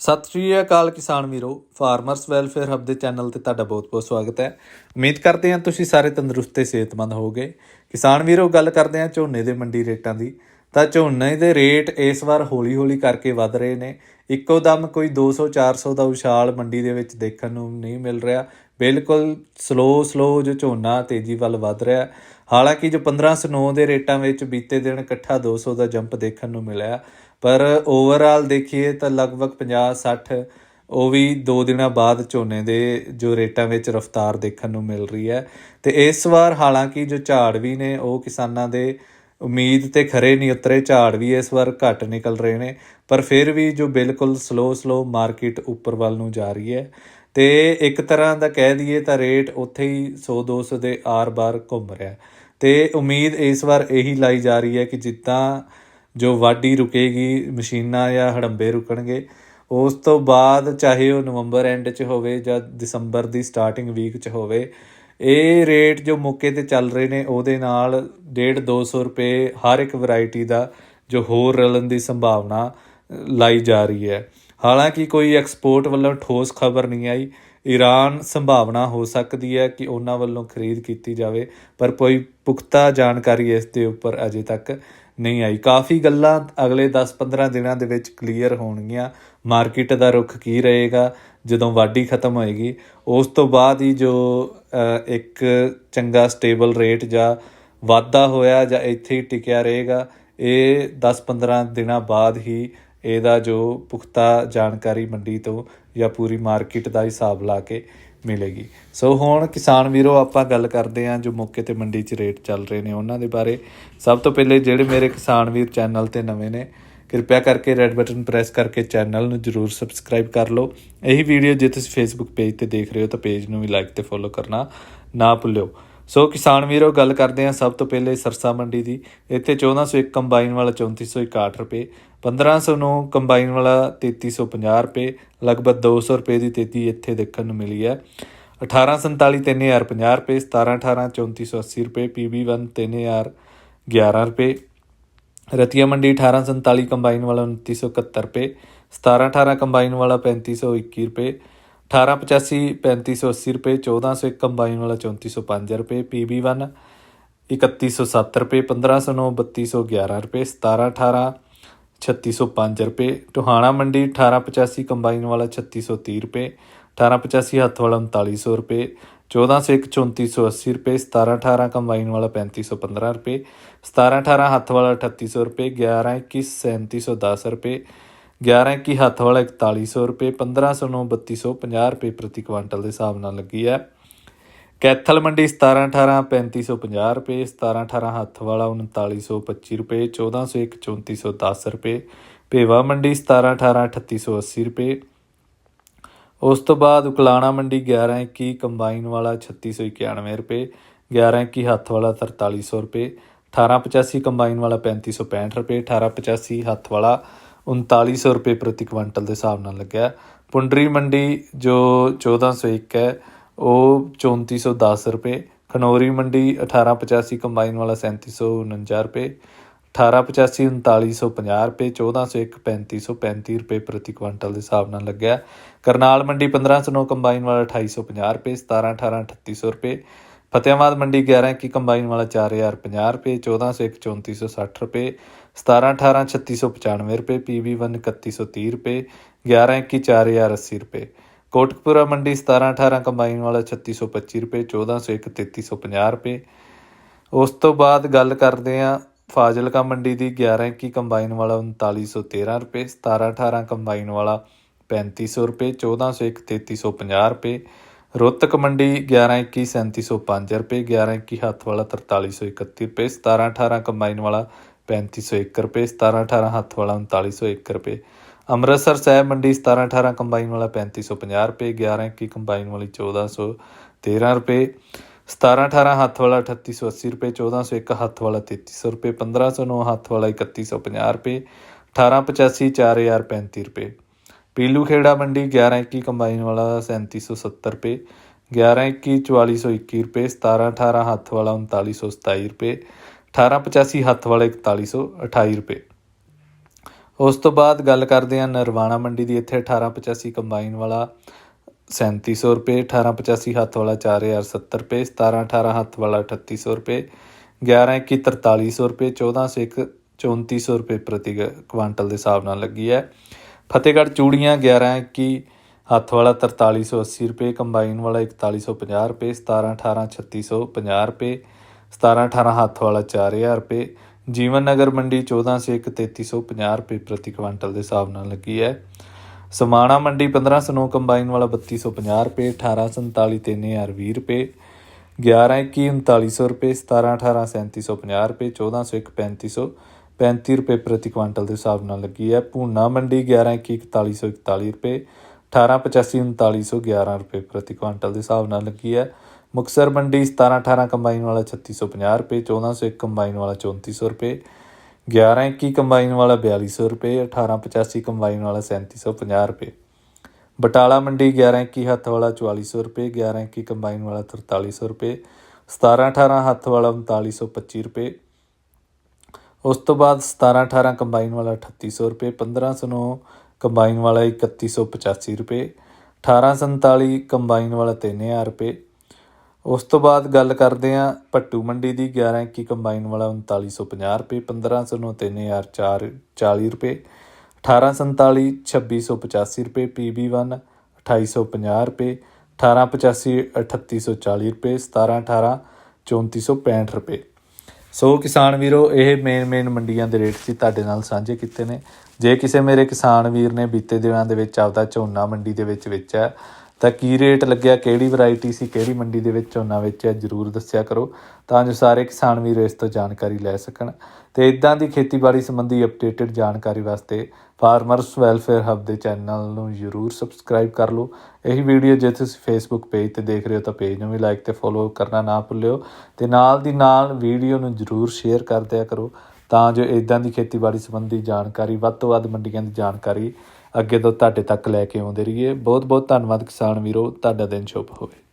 ਸਤਿ ਸ਼੍ਰੀ ਅਕਾਲ ਕਿਸਾਨ ਵੀਰੋ ਫਾਰਮਰਸ ਵੈਲਫੇਅਰ ਹੱਬ ਦੇ ਚੈਨਲ ਤੇ ਤੁਹਾਡਾ ਬਹੁਤ-ਬਹੁਤ ਸਵਾਗਤ ਹੈ। ਉਮੀਦ ਕਰਦੇ ਹਾਂ ਤੁਸੀਂ ਸਾਰੇ ਤੰਦਰੁਸਤ ਤੇ ਸਿਹਤਮੰਦ ਹੋਵੋਗੇ। ਕਿਸਾਨ ਵੀਰੋ, ਗੱਲ ਕਰਦੇ ਹਾਂ ਝੋਨੇ ਦੇ ਮੰਡੀ ਰੇਟਾਂ ਦੀ। ਤਾਂ ਝੋਨੇ ਦੇ ਰੇਟ ਇਸ ਵਾਰ ਹੌਲੀ-ਹੌਲੀ ਕਰਕੇ ਵੱਧ ਰਹੇ ਨੇ। ਇੱਕੋ ਦਮ ਕੋਈ 200 400 ਦਾ ਉਛਾਲ ਮੰਡੀ ਦੇ ਵਿੱਚ ਦੇਖਣ ਨੂੰ ਨਹੀਂ ਮਿਲ ਰਿਹਾ। ਬਿਲਕੁਲ ਸਲੋ ਸਲੋ ਜੋ ਝੋਨਾ ਤੇਜ਼ੀ ਵੱਲ ਵੱਧ ਰਿਹਾ। ਹਾਲਾਂਕਿ ਜੋ 1509 ਦੇ ਰੇਟਾਂ ਵਿੱਚ ਬੀਤੇ ਦਿਨ ਇਕੱਠਾ 200 ਦਾ ਜੰਪ ਦੇਖਣ ਨੂੰ ਮਿਲਿਆ। ਪਰ ਓਵਰਆਲ ਦੇਖੀਏ ਤਾਂ ਲਗਭਗ 50 60 ਉਹ ਵੀ 2 ਦਿਨਾਂ ਬਾਅਦ ਝੋਨੇ ਦੇ ਜੋ ਰੇਟਾਂ ਵਿੱਚ ਰਫ਼ਤਾਰ ਦੇਖਣ ਨੂੰ ਮਿਲ ਰਹੀ ਹੈ। ਤੇ ਇਸ ਵਾਰ ਹਾਲਾਂਕਿ ਜੋ ਝਾੜ ਵੀ ਨੇ, ਉਹ ਕਿਸਾਨਾਂ ਦੇ ਉਮੀਦ ਤੇ ਖਰੇ ਨਹੀਂ ਉਤਰੇ। ਝਾੜ ਵੀ ਇਸ ਵਾਰ ਘੱਟ ਨਿਕਲ ਰਹੇ ਨੇ, ਪਰ ਫਿਰ ਵੀ ਜੋ ਬਿਲਕੁਲ ਸਲੋ ਸਲੋ ਮਾਰਕੀਟ ਉੱਪਰ ਵੱਲ ਨੂੰ ਜਾ ਰਹੀ ਹੈ। ਤੇ ਇੱਕ ਤਰ੍ਹਾਂ ਦਾ ਕਹਿ ਦਈਏ ਤਾਂ ਰੇਟ ਉੱਥੇ ਹੀ 100 200 ਦੇ ਆਰ-ਬਾਰ ਘੁੰਮ ਰਿਹਾ। ਹੈ। ਤੇ ਉਮੀਦ ਇਸ ਵਾਰ ਇਹੀ ਲਾਈ ਜਾ ਰਹੀ ਹੈ ਕਿ ਜਿੱਦਾਂ ਜੋ ਵਾਢੀ ਰੁਕੇਗੀ, ਮਸ਼ੀਨਾਂ ਜਾਂ ਹੜੰਬੇ ਰੁਕਣਗੇ, ਉਸ ਤੋਂ ਬਾਅਦ ਚਾਹੇ ਉਹ ਨਵੰਬਰ ਐਂਡ 'ਚ ਹੋਵੇ ਜਾਂ ਦਸੰਬਰ ਦੀ ਸਟਾਰਟਿੰਗ ਵੀਕ 'ਚ ਹੋਵੇ, ਇਹ ਰੇਟ ਜੋ ਮੌਕੇ ਤੇ ਚੱਲ ਰਹੇ ਨੇ, ਉਹਦੇ ਨਾਲ 1.5 200 ਰੁਪਏ ਹਰ ਇੱਕ ਵੈਰਾਈਟੀ ਦਾ ਜੋ ਹੋਰ ਰਲਣ ਦੀ ਸੰਭਾਵਨਾ ਲਾਈ ਜਾ ਰਹੀ ਹੈ। ਹਾਲਾਂਕਿ ਕੋਈ ਐਕਸਪੋਰਟ ਵੱਲੋਂ ਠੋਸ ਖਬਰ ਨਹੀਂ ਆਈ। ਈਰਾਨ ਸੰਭਾਵਨਾ ਹੋ ਸਕਦੀ ਹੈ ਕਿ ਉਹਨਾਂ ਵੱਲੋਂ ਖਰੀਦ ਕੀਤੀ ਜਾਵੇ, ਪਰ ਕੋਈ ਪੁਖਤਾ ਜਾਣਕਾਰੀ ਇਸ ਦੇ ਉੱਪਰ ਅਜੇ ਤੱਕ ਨਹੀਂ ਆਈ। ਕਾਫੀ ਗੱਲਾਂ ਅਗਲੇ 10-15 ਦਿਨਾਂ ਦੇ ਵਿੱਚ ਕਲੀਅਰ ਹੋਣਗੀਆਂ। ਮਾਰਕੀਟ ਦਾ ਰੁਖ ਕੀ ਰਹੇਗਾ, ਜਦੋਂ ਵਾਢੀ ਖਤਮ ਹੋਏਗੀ। ਉਸ ਤੋਂ ਬਾਅਦ ਹੀ ਜੋ ਇੱਕ ਚੰਗਾ ਸਟੇਬਲ ਰੇਟ ਜਾਂ ਵਾਧਾ ਹੋਇਆ ਜਾਂ ਇੱਥੇ ਹੀ ਟਿਕਿਆ ਰਹੇਗਾ, ਇਹ 10-15 ਦਿਨਾਂ ਬਾਅਦ ਹੀ ਇਹਦਾ ਜੋ ਪੁਖਤਾ ਜਾਣਕਾਰੀ ਮੰਡੀ ਤੋਂ ਜਾਂ ਪੂਰੀ ਮਾਰਕੀਟ ਦਾ ਹਿਸਾਬ ਲਾ ਕੇ ਮਿਲੇਗੀ। ਸੋ ਹੁਣ ਕਿਸਾਨ ਵੀਰੋ, ਆਪਾਂ ਗੱਲ ਕਰਦੇ ਹਾਂ ਜੋ ਮੌਕੇ ਤੇ ਮੰਡੀ 'ਚ ਰੇਟ ਚੱਲ ਰਹੇ ਨੇ ਉਹਨਾਂ ਦੇ ਬਾਰੇ। ਸਭ ਤੋਂ ਪਹਿਲੇ ਜਿਹੜੇ ਮੇਰੇ ਕਿਸਾਨ ਵੀਰ ਚੈਨਲ ਤੇ ਨਵੇਂ ਨੇ, ਕਿਰਪਾ ਕਰਕੇ ਰੈੱਡ ਬਟਨ ਪ੍ਰੈਸ ਕਰਕੇ ਚੈਨਲ ਨੂੰ ਜਰੂਰ ਸਬਸਕ੍ਰਾਈਬ ਕਰ ਲਓ। ਇਹੀ ਵੀਡੀਓ ਜੇ ਤੁਸੀਂ ਫੇਸਬੁੱਕ ਪੇਜ ਤੇ ਦੇਖ ਰਹੇ ਹੋ ਤਾਂ ਪੇਜ ਨੂੰ ਵੀ ਲਾਈਕ ਤੇ ਫੋਲੋ ਕਰਨਾ ਨਾ ਭੁੱਲਿਓ। ਸੋ ਕਿਸਾਨ ਵੀਰੋ, ਗੱਲ ਕਰਦੇ ਹਾਂ ਸਭ ਤੋਂ ਪਹਿਲੇ ਸਰਸਾ ਮੰਡੀ ਦੀ। ਇੱਥੇ 1401 ਕੰਬਾਈਨ ਵਾਲਾ 3461 ਰੁਪਏ 1509 ਕੰਬਾਈਨ ਵਾਲਾ 3350 ਰੁਪਏ, ਲਗਭਗ 200 ਰੁਪਏ ਦੀ ਤੇਜ਼ੀ ਇੱਥੇ ਦੇਖਣ ਨੂੰ ਮਿਲੀ ਹੈ। 1847 3050 ਰੁਪਏ 1718 3480 ਰੁਪਏ PB1 3011 ਰੁਪਏ। ਰਤੀਆ ਮੰਡੀ 1847 ਕੰਬਾਈਨ ਵਾਲਾ 2971 ਰੁਪਏ 1718 ਕੰਬਾਈਨ ਵਾਲਾ 3521 ਰੁਪਏ 1885 3580 ਰੁਪਏ 1401 ਕੰਬਾਈਨ ਵਾਲਾ 3405 ਰੁਪਏ PB1 3107 ਰੁਪਏ 1509 3211 ਰੁਪਏ 1718 3605 ਰੁਪਏ, ਟੋਹਾਣਾ ਮੰਡੀ 1885 ਕੰਬਾਈਨ ਵਾਲਾ 3630 ਰੁਪਏ 1885 ਹੱਥ ਵਾਲਾ 3900 ਰੁਪਏ 1401 3480 ਰੁਪਏ 1718 ਕੰਬਾਈਨ ਵਾਲਾ 3515 ਰੁਪਏ 1718 ਹੱਥ ਵਾਲਾ 3800 ਰੁਪਏ 1121 3710 ਰੁਪਏ 1121 ਹੱਥ ਵਾਲਾ 4100 ਰੁਪਏ 1509 3250 ਰੁਪਏ ਪ੍ਰਤੀ ਕੁਆਂਟਲ ਦੇ ਹਿਸਾਬ ਨਾਲ ਲੱਗੀ ਹੈ। ਕੈਥਲ ਮੰਡੀ 17 18 3550 ਰੁਪਏ 17 18 ਹੱਥ ਵਾਲਾ 3925 ਰੁਪਏ 1401 3410 ਰੁਪਏ। ਭੇਵਾ ਮੰਡੀ 17 18 3880 ਰੁਪਏ। ਉਸ ਤੋਂ ਬਾਅਦ ਉਕਲਾਣਾ ਮੰਡੀ 11 21 ਕੰਬਾਈਨ ਵਾਲਾ 3691 ਰੁਪਏ 11 21 ਹੱਥ ਵਾਲਾ 4300 ਰੁਪਏ। 1885 ਕੰਬਾਈਨ ਵਾਲਾ 3565 ਰੁਪਏ 1885 ਹੱਥ ਵਾਲਾ 3900 ਰੁਪਏ ਪ੍ਰਤੀ ਕੁਇੰਟਲ ਦੇ ਹਿਸਾਬ ਨਾਲ ਲੱਗਿਆ। ਪੁੰਡਰੀ ਮੰਡੀ ਜੋ 1401 ਹੈ, ਉਹ 3410 ਰੁਪਏ। ਖਨੌਰੀ ਮੰਡੀ 1885 ਕੰਬਾਈਨ ਵਾਲਾ 3749 ਰੁਪਏ। 1885 3950 ਰੁਪਏ 1401 3535 ਰੁਪਏ ਪ੍ਰਤੀ ਕੁਇੰਟਲ ਦੇ ਹਿਸਾਬ ਨਾਲ ਲੱਗਿਆ। ਕਰਨਾਲ ਮੰਡੀ 1509 ਕੰਬਾਈਨ ਵਾਲਾ 2850 ਰੁਪਏ 17 18 3800 ਰੁਪਏ। ਫਤਿਆਬਾਦ ਮੰਡੀ 11 21 ਕੰਬਾਈਨ ਵਾਲਾ 4050 ਰੁਪਏ 1401 3460 ਰੁਪਏ। 17 18 3695 ਰੁਪਏ PB1 3130 ਰੁਪਏ 11 21 4080 ਰੁਪਏ। ਕੋਟਕਪੂਰਾ ਮੰਡੀ 17 18 ਕੰਬਾਈਨ ਵਾਲਾ 3625 ਰੁਪਏ 1401 3350 ਰੁਪਏ। ਉਸ ਤੋਂ ਬਾਅਦ ਗੱਲ ਕਰਦੇ ਹਾਂ ਫਾਜ਼ਿਲਕਾ ਮੰਡੀ ਦੀ 11 21 ਕੰਬਾਈਨ ਵਾਲਾ 3913 ਰੁਪਏ 17 18 ਕੰਬਾਈਨ ਵਾਲਾ 3500 ਰੁਪਏ 1401 3350 ਰੁਪਏ। ਰੋਤਕ ਮੰਡੀ 11 21 3705 ਰੁਪਏ 11 21 ਹੱਥ ਵਾਲਾ 4331 ਰੁਪਏ 17 18 ਕੰਬਾਈਨ ਵਾਲਾ 3501 ਰੁਪਏ 17 18 ਹੱਥ ਵਾਲਾ 3901 ਰੁਪਏ। ਅੰਮ੍ਰਿਤਸਰ ਸਾਹਿਬ ਮੰਡੀ 17 18 ਕੰਬਾਈਨ ਵਾਲਾ 3550 ਰੁਪਏ 11 21 ਕੰਬਾਈਨ ਵਾਲੀ 1413 ਰੁਪਏ। 17 18 ਹੱਥ ਵਾਲਾ 3880 ਰੁਪਏ 1401 ਹੱਥ ਵਾਲਾ 3300 ਰੁਪਏ 1509 ਹੱਥ ਵਾਲਾ 3150 ਰੁਪਏ 1885 4035 ਰੁਪਏ। ਪੀਲੂ ਖੇੜਾ ਮੰਡੀ 11 21 ਕੰਬਾਈਨ ਵਾਲਾ 3770 ਰੁਪਏ 11 21 4421 ਰੁਪਏ 17 18 ਹੱਥ ਵਾਲਾ 3927 ਰੁਪਏ 1885 ਹੱਥ ਵਾਲਾ 4128 ਰੁਪਏ। ਉਸ ਤੋਂ ਬਾਅਦ ਗੱਲ ਕਰਦੇ ਹਾਂ ਨਰਵਾਣਾ ਮੰਡੀ ਦੀ। ਇੱਥੇ 1885 ਕੰਬਾਈਨ ਵਾਲਾ 3700 ਰੁਪਏ 1885 ਹੱਥ ਵਾਲਾ 4070 ਰੁਪਏ 1718 ਹੱਥ ਵਾਲਾ 3800 ਰੁਪਏ 1121 4300 ਰੁਪਏ 1401 3400 ਰੁਪਏ ਪ੍ਰਤੀ ਗ- ਕੁਆਂਟਲ ਦੇ ਹਿਸਾਬ ਨਾਲ ਲੱਗੀ ਹੈ। ਫਤਿਹਗੜ੍ਹ ਚੂੜੀਆਂ 1121 ਹੱਥ ਵਾਲਾ 4380 ਰੁਪਏ, ਕੰਬਾਈਨ ਵਾਲਾ 4150 ਰੁਪਏ 1718 3650 ਰੁਪਏ 1718 ਹੱਥ ਵਾਲਾ 4000 ਰੁਪਏ। ਜੀਵਨ ਨਗਰ ਮੰਡੀ 1401 3350 ਰੁਪਏ ਪ੍ਰਤੀ ਕੁਆਂਟਲ ਦੇ ਹਿਸਾਬ ਨਾਲ ਲੱਗੀ ਹੈ। ਸਮਾਣਾ ਮੰਡੀ 1509 ਕੰਬਾਈਨ ਵਾਲਾ 3250 ਰੁਪਏ 1847 3020 ਰੁਪਏ। 1121 3900 ਰੁਪਏ 1718 3750 ਰੁਪਏ 1401 3500 35 ਰੁਪਏ ਪ੍ਰਤੀ ਕੁਆਂਟਲ ਦੇ ਹਿਸਾਬ ਨਾਲ ਲੱਗੀ ਹੈ। ਭੂਨਾ ਮੰਡੀ 1121 4141 ਰੁਪਏ 1885 3911 ਰੁਪਏ ਪ੍ਰਤੀ ਕੁਆਂਟਲ ਦੇ ਹਿਸਾਬ ਨਾਲ ਲੱਗੀ ਹੈ। ਮੁਕਸਰ ਮੰਡੀ 1718 ਕੰਬਾਈਨ ਵਾਲਾ 3650 ਰੁਪਏ 1401 ਕੰਬਾਈਨ ਵਾਲਾ 3400 ਰੁਪਏ 1121 ਕੰਬਾਈਨ ਵਾਲਾ 4200 ਰੁਪਏ 1885 ਕੰਬਾਈਨ ਵਾਲਾ 3750 ਰੁਪਏ। ਬਟਾਲਾ ਮੰਡੀ 1121 ਹੱਥ ਵਾਲਾ 4400 ਰੁਪਏ 1121 ਕੰਬਾਈਨ ਵਾਲਾ 4300 ਰੁਪਏ 1718 ਹੱਥ ਵਾਲਾ 3925 ਰੁਪਏ। ਉਸ ਤੋਂ ਬਾਅਦ 1718 ਕੰਬਾਈਨ ਵਾਲਾ 3800 ਰੁਪਏ 1509 ਕੰਬਾਈਨ ਵਾਲਾ 3185 ਰੁਪਏ 1847 ਕੰਬਾਈਨ ਵਾਲਾ 3000 ਰੁਪਏ ਉਸ ਤੋਂ ਬਾਅਦ ਗੱਲ ਕਰਦੇ ਹਾਂ ਭੱਟੂ ਮੰਡੀ ਦੀ 1121 ਕੰਬਾਈਨ ਵਾਲਾ 3950 ਰੁਪਏ 1509 3040 ਰੁਪਏ 1847 2685 ਰੁਪਏ PB1 2850 ਰੁਪਏ 1885 3840 ਰੁਪਏ 1718 3465 ਰੁਪਏ। ਸੋ ਕਿਸਾਨ ਵੀਰੋ, ਇਹ ਮੇਨ ਮੇਨ ਮੰਡੀਆਂ ਦੇ ਰੇਟ ਸੀ ਤੁਹਾਡੇ ਨਾਲ ਸਾਂਝੇ ਕੀਤੇ ਨੇ। ਜੇ ਕਿਸੇ ਮੇਰੇ ਕਿਸਾਨ ਵੀਰ ਨੇ ਬੀਤੇ ਦਿਨਾਂ ਦੇ ਵਿੱਚ ਆਪਦਾ ਝੋਨਾ ਮੰਡੀ ਦੇ ਵਿੱਚ ਵੇਚਿਆ ਤਾਂ ਕੀ ਰੇਟ ਲੱਗਿਆ, ਕਿਹੜੀ ਵੈਰਾਈਟੀ ਸੀ, ਕਿਹੜੀ ਮੰਡੀ ਦੇ ਵਿੱਚ ਝੋਨਾ ਵੇਚਿਆ ਜਰੂਰ ਦੱਸਿਆ ਕਰੋ ਤਾਂ ਜੋ ਸਾਰੇ ਕਿਸਾਨ ਵੀਰ ਇਸ ਤੋਂ ਜਾਣਕਾਰੀ ਲੈ ਸਕਣ। ਤੇ ਇਦਾਂ ਦੀ ਖੇਤੀਬਾੜੀ ਸੰਬੰਧੀ ਅਪਡੇਟਡ ਜਾਣਕਾਰੀ ਵਾਸਤੇ ਫਾਰਮਰਸ ਵੈਲਫੇਅਰ ਹੱਬ ਦੇ ਚੈਨਲ ਨੂੰ ਜਰੂਰ ਸਬਸਕ੍ਰਾਈਬ ਕਰ ਲਓ। ਇਹੀ ਵੀਡੀਓ ਜੇ ਤੁਸੀਂ ਫੇਸਬੁੱਕ ਪੇਜ ਤੇ ਦੇਖ ਰਹੇ ਹੋ ਤਾਂ ਪੇਜ ਨੂੰ ਵੀ ਲਾਈਕ ਤੇ ਫੋਲੋ ਕਰਨਾ ਨਾ ਭੁੱਲਿਓ ਤੇ ਨਾਲ ਦੀ ਨਾਲ ਵੀਡੀਓ ਨੂੰ ਜਰੂਰ ਸ਼ੇਅਰ ਕਰ ਦਿਆ ਕਰੋ ਤਾਂ ਜੋ ਇਦਾਂ ਦੀ ਖੇਤੀਬਾੜੀ ਸੰਬੰਧੀ ਜਾਣਕਾਰੀ ਵੱਧ ਤੋਂ ਵੱਧ ਮੰਡੀਆਂ ਦੀ ਜਾਣਕਾਰੀ ਅੱਗੇ ਤੋਂ ਤੁਹਾਡੇ ਤੱਕ ਲੈ ਕੇ ਆਉਂਦੇ ਰਹੀਏ। ਬਹੁਤ ਬਹੁਤ ਧੰਨਵਾਦ ਕਿਸਾਨ ਵੀਰੋ। ਤੁਹਾਡਾ ਦਿਨ ਸ਼ੁਭ ਹੋਵੇ।